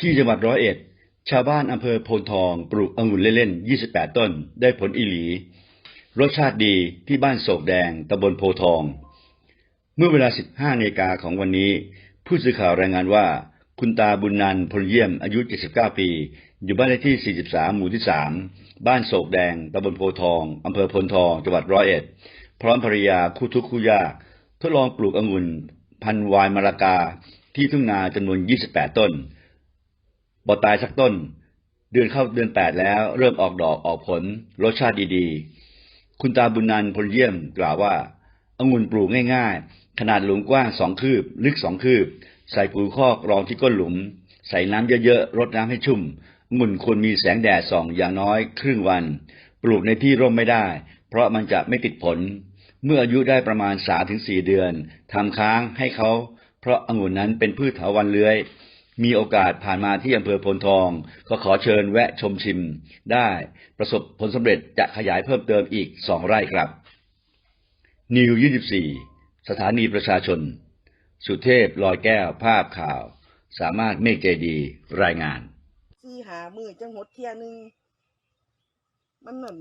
ที่จังหวัดร้อยเอ็ด ชาวบ้านอำเภอโพนทอง ปลูกองุ่นเล่นๆ 28 ต้น ได้ผลอีหลี รสชาติดีที่บ้านโศกแดง ตำบลโพทอง เมื่อเวลา 15นาฬิกาของวันนี้ ผู้สื่อข่าวรายงานว่า คุณตาบุญนันพลเยี่ยม อายุ 79 ปี อยู่บ้านเลขที่ 43 หมู่ที่ 3 บ้านโศกแดง ตำบลโพทอง อำเภอโพนทอง จังหวัดร้อยเอ็ด พร้อมภรรยาคู่ทุกข์คู่ยาก ทดลองปลูกองุ่นพันวายมาลากาที่ทุ่งนาจำนวน 28 ต้น บ่ตายสักต้น เดือนเข้าเดือนแปดแล้ว เริ่มออกดอกออกผล รสชาติดีๆ คุณตาบุญนันพลเยี่ยมกล่าวว่าองุ่นปลูกง่ายๆ ขนาดหลุมกว้างสองคืบ ลึกสองคืบ ใส่ปุ๋ยคอกรองที่ก้นหลุม ใส่น้ำเยอะๆ รดน้ำให้ชุ่มองุ่นควรมีแสงแดดส่องอย่างน้อยครึ่งวัน ปลูกในที่ร่มไม่ได้ เพราะมันจะไม่ติดผล เมื่ออายุได้ประมาณสาถึงสี่เดือนทำค้างให้เขา เพราะองุ่นนั้นเป็นพืชเถาวัลย์เลื้อย มีโอกาสผ่านมาที่อำเภอโพนทอง ก็ขอเชิญแวะชมชิมได้ประสบผลสำเร็จจะขยายเพิ่มเติมอีกสองไร่ครับนิว24 สถานีประชาชน สุเทพลอยแก้วภาพข่าว สามารถเมฆใจดีรายงานสี่หามือจังหดเที่ยหนึง มันนั่น